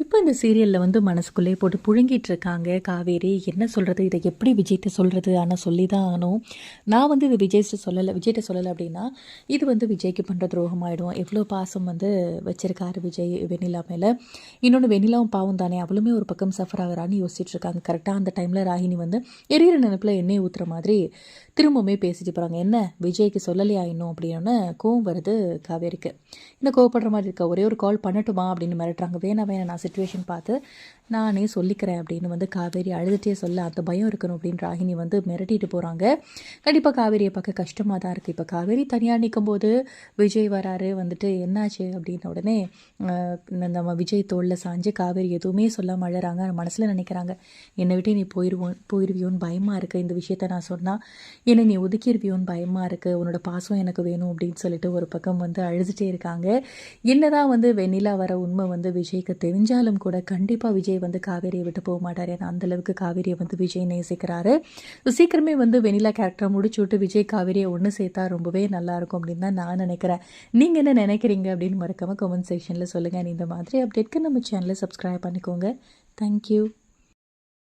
இப்போ இந்த சீரியலில் வந்து மனசுக்குள்ளே போட்டு புழுங்கிட்டு இருக்காங்க காவேரி என்ன சொல்கிறது இதை எப்படி விஜய்கிட்ட சொல்கிறது ஆனால் சொல்லி தான் ஆகணும் நான் வந்து இது விஜய்கிட்ட சொல்லலை. விஜய்கிட்ட சொல்லலை அப்படின்னா இது வந்து விஜய்க்கு பண்ணுற துரோகம் ஆகிடும் எவ்வளோ பாசம் வந்து வச்சிருக்காரு விஜய் வெண்ணிலா மேலே. இன்னொன்று வெண்ணிலாவும் பாவம் தானே. அவளுமே ஒரு பக்கம் சஃபர் ஆகிறான்னு யோசிச்சுட்டு இருக்காங்க கரெக்டாக அந்த டைமில் ராகினி வந்து எரியிற நினைப்பில் எண்ணெய் ஊற்றுற மாதிரி திரும்பவுமே பேசிட்டு போகிறாங்க என்ன? விஜய்க்கு சொல்லலையா இன்னும்? அப்படின்னு கோவம் வருது காவேரிக்கு. இன்னும் கோவப்படுற மாதிரி இருக்கா? ஒரே ஒரு கால் பண்ணட்டுமா? அப்படின்னு மிரட்டுறாங்க. வேணாம் வேணாம். நான் சுச்சுவேஷன் பார்த்து நானே சொல்லிக்கிறேன் அப்படின்னு வந்து காவேரி அழுதுகிட்டே சொல்ல அந்த பயம் இருக்கணும் அப்படின்னு ராகினி வந்து மிரட்டிட்டு போகிறாங்க கண்டிப்பாக காவேரியை பார்க்க கஷ்டமாக தான் இருக்குது இப்போ காவேரி தனியாக நிற்கும் போது விஜய் வராரு வந்துட்டு என்னாச்சு அப்படின்ன உடனே நம்ம விஜய் தோளில் சாஞ்சு காவேரி எதுவுமே சொல்லாமல் அழகிறாங்க மனசில் நினைக்கிறாங்க என்னை விட்டு நீ போயிடுவோம் போயிடுவியோன்னு பயமாக இருக்குது இந்த விஷயத்த நான் சொன்னால் என்னை நீ ஒதுக்கிடுவியோன்னு பயமாக இருக்குது உன்னோட பாசம் எனக்கு வேணும் அப்படின்னு சொல்லிட்டு ஒரு பக்கம் வந்து அழுதுகிட்டே இருக்காங்க. என்னதான் வந்து வெண்ணிலா வர உண்மை வந்து விஜய்க்கு தெரிஞ்ச தெரிஞ்சாலும் கூட கண்டிப்பாக விஜய் வந்து காவேரியை விட்டு போக மாட்டார். ஏன்னா அந்தளவுக்கு காவேரியை வந்து விஜய் நேசிக்கிறாரு. சீக்கிரமே வந்து வெண்ணிலா கேரக்டர் முடிச்சு விட்டு விஜய் காவேரியை ஒன்று சேர்த்தா ரொம்பவே நல்லா இருக்கும் அப்படின்னு தான் நான் நினைக்கிறேன். நீங்கள் என்ன நினைக்கிறீங்க அப்படின்னு மறக்காம கமெண்ட் செக்ஷனில் சொல்லுங்கள் இந்த மாதிரி அப்டேட்க்கு நம்ம சேனலை சப்ஸ்கிரைப் பண்ணிக்கோங்க. தேங்க்யூ